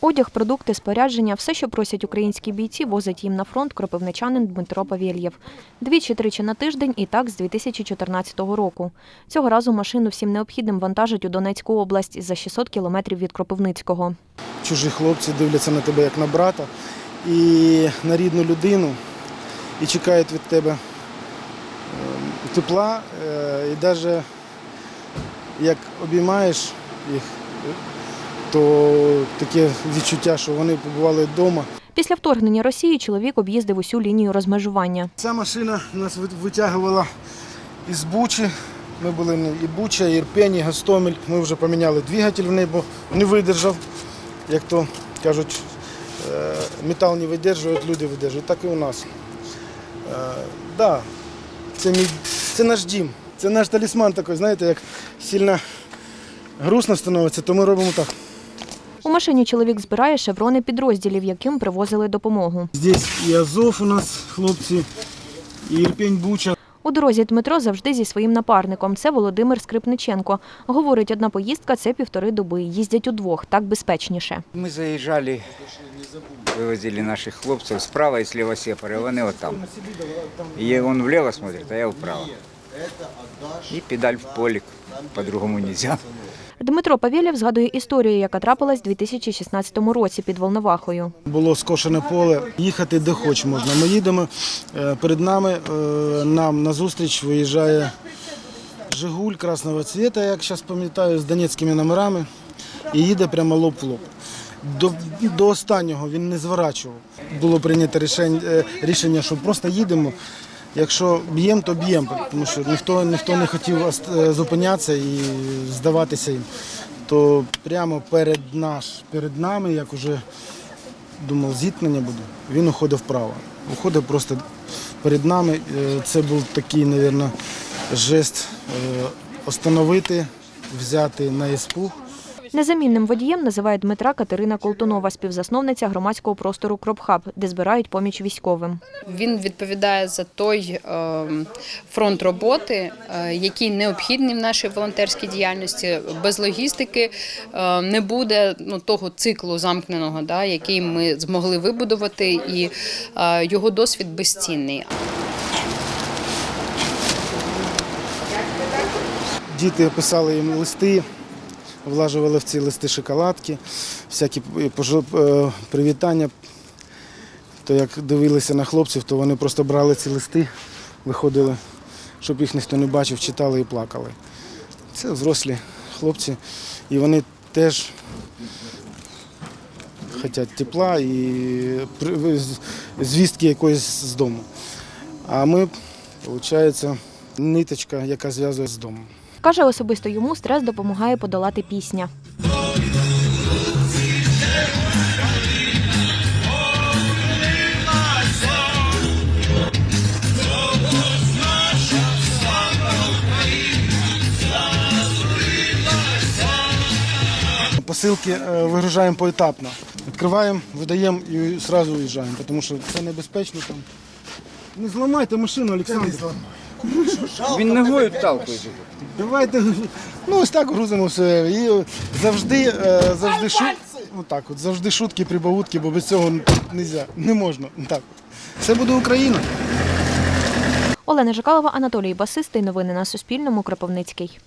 Одяг, продукти, спорядження – все, що просять українські бійці, возить їм на фронт кропивничанин Дмитро Павєлєв. Двічі-тричі на тиждень і так з 2014 року. Цього разу машину всім необхідним вантажить у Донецьку область за 600 кілометрів від Кропивницького. чужі хлопці дивляться на тебе як на брата і на рідну людину і чекають від тебе е, тепла. е, І навіть як обіймаєш їх, то таке відчуття, що вони побували вдома. Після вторгнення Росії чоловік об'їздив усю лінію розмежування. Ця машина нас витягувала із Бучі. Ми були і Буча, і Ірпень, і Гостомель. Ми вже поміняли двигатель в неї, бо не видержав. Як то кажуть, е, метал не видержують, люди видержують. Так і у нас. Е, да, це, мій, це наш дім. Це наш талісман такий, знаєте, як сильно грустно становиться, то ми робимо так. У машині чоловік збирає шеврони підрозділів, яким привозили допомогу. Здесь і Азов у нас хлопці, і Ірпень Буча. У дорозі Дмитро завжди зі своїм напарником. Це Володимир Скрипниченко. Говорить, одна поїздка це півтори доби. Їздять удвох, так безпечніше. Ми заїжджали, вивозили наших хлопців справа і зліва сепари, вони отам. І він вліво смотрить, а я вправо. І педаль в полік, по-другому нельзя. Дмитро Павєлєв згадує історію, яка трапилась у 2016 році під Волновахою. Було скошене поле, їхати де хоч можна. Ми їдемо, е, перед нами е, нам назустріч виїжджає Жигуль красного цвіта, як зараз пам'ятаю, з донецькими номерами, і їде прямо лоб в лоб. До, до останнього він не зворачував. Було прийнято рішення, е, рішення, що просто їдемо. Якщо б'ємо, то б'ємо, тому що ніхто, ніхто не хотів е, зупинятися і здаватися їм. То прямо перед, наш, перед нами, як уже думав, зіткнення буде, він уходив вправо. Уходив просто перед нами. Е, Це був такий, мабуть, жест е, остановити, взяти на іспух. Незамінним водієм називає Дмитра Катерина Колтунова, співзасновниця громадського простору Кропхаб, де збирають поміч військовим. Він відповідає за той е, фронт роботи, е, який необхідний в нашій волонтерській діяльності. Без логістики е, не буде ну, того циклу замкненого, да, який ми змогли вибудувати, і його досвід безцінний. Діти писали їм листи, влажували в ці листи шоколадки, всякі е, привітання. То як дивилися на хлопців, то вони просто брали ці листи, виходили, щоб їх ніхто не бачив, читали і плакали. Це взрослі хлопці, і вони теж хочуть тепла і звістки якоїсь з дому. А ми, виходить, ниточка, яка зв'язує з домом. Каже, особисто йому стрес допомагає подолати пісня. Посилки е, вигружаємо поетапно. Відкриваємо, видаємо і одразу уїжджаємо, тому що це небезпечно там. Не зламайте машину, Олександр. Він ногою талкує. Давайте, ну ось так грузимо все. І завжди, е, завжди шут, так, от, завжди шутки, прибавутки, бо без цього не можна, не можна. Так. Це буде Україна. Олена Жикалова, Анатолій Басистий. Новини на Суспільному. Кропивницький.